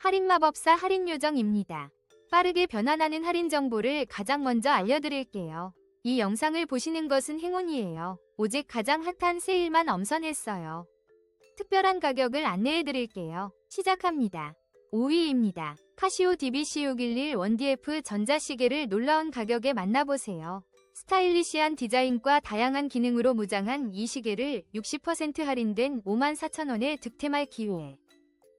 할인 마법사 할인 요정입니다. 빠르게 변환하는 할인 정보를 가장 먼저 알려드릴게요. 이 영상을 보시는 것은 행운이에요. 오직 가장 핫한 세일만 엄선했어요. 특별한 가격을 안내해드릴게요. 시작합니다. 5위입니다. 카시오 DBC611 1DF 전자시계를 놀라운 가격에 만나보세요. 스타일리시한 디자인과 다양한 기능으로 무장한 이 시계를 60% 할인된 54,000원에 득템할 기회.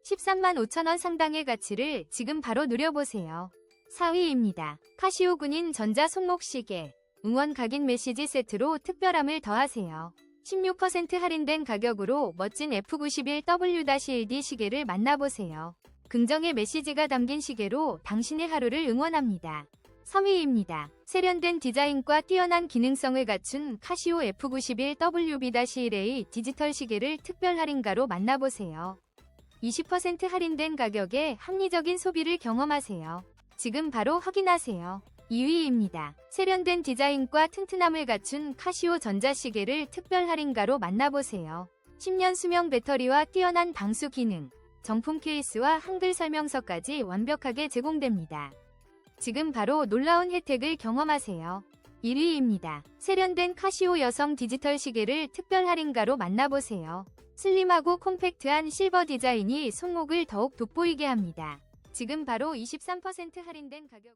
13만 5천원 상당의 가치를 지금 바로 누려보세요. 4위입니다. 카시오 군인 전자 손목시계 응원 각인 메시지 세트로 특별함을 더하세요. 16% 할인된 가격으로 멋진 F91W-AD 시계를 만나보세요. 긍정의 메시지가 담긴 시계로 당신의 하루를 응원합니다. 3위입니다. 세련된 디자인과 뛰어난 기능성을 갖춘 카시오 F91WB-1A 디지털 시계를 특별 할인가로 만나보세요. 20% 할인된 가격에 합리적인 소비를 경험하세요. 지금 바로 확인하세요. 2위입니다. 세련된 디자인과 튼튼함을 갖춘 카시오 전자시계를 특별 할인가로 만나보세요. 10년 수명 배터리와 뛰어난 방수 기능, 정품 케이스와 한글 설명서까지 완벽하게 제공됩니다. 지금 바로 놀라운 혜택을 경험하세요. 1위입니다. 세련된 카시오 여성 디지털 시계를 특별 할인가로 만나보세요. 슬림하고 콤팩트한 실버 디자인이 손목을 더욱 돋보이게 합니다. 지금 바로 23% 할인된 가격